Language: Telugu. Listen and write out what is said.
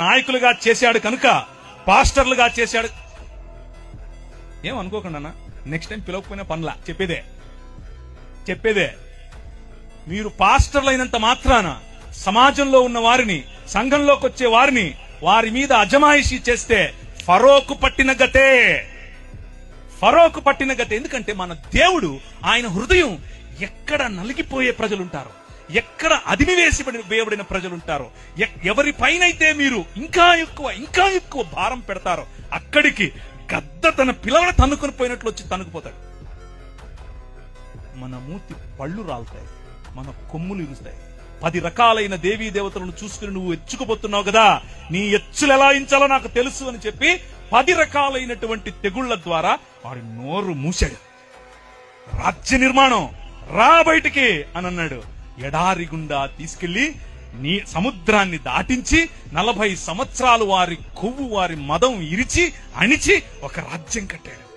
నాయకులుగా చేశాడు కనుక పాస్టర్లుగా చేశాడు. ఏమనుకోకుండా అన్న? నెక్స్ట్ టైం పిలవకపోయినా పనుల. చెప్పేదే. చెప్పేదే. మీరు పాస్టర్లైనంత మాత్రాన సమాజంలో ఉన్న వారిని సంఘంలోకి వచ్చే వారిని వారి మీద అజమాయిషీ చేస్తే ఫరోకు పట్టిన గతే. ఫరోకు పట్టిన గతే. ఎందుకంటే మన దేవుడు ఆయన హృదయం ఎక్కడ నలిగిపోయే ప్రజలుంటారు? ఎక్కడ అదిమివేసి వేయబడిన ప్రజలుంటారో ఎక్- ఎవరిపైనైతే మీరు ఇంకా ఎక్కువ ఇంకా ఎక్కువ భారం పెడతారో అక్కడికి గద్ద తన పిల్లలను తన్నుకొని పోయినట్లు వచ్చి తన్నుకుపోతాడు. మన మూతి పళ్ళు రాలుతాయి మన కొమ్ములు ఇరుస్తాయి. పది రకాలైన దేవీ దేవతలను చూసుకుని నువ్వు ఎచ్చుకుపోతున్నావు కదా నీ ఎచ్చులు ఎలా ఇంచాలో నాకు తెలుసు అని చెప్పి పది రకాలైనటువంటి తెగుళ్ళ ద్వారా వాడి నోరు మూశాడు. రాజ్య నిర్మాణం రా బయటికి అని అన్నాడు. ఎడారి గుండా తీసుకెళ్ళి నీ సముద్రాన్ని దాటించి నలభై సంవత్సరాలు వారి కొవ్వు వారి మదం ఇరిచి అణిచి ఒక రాజ్యం కట్టాడు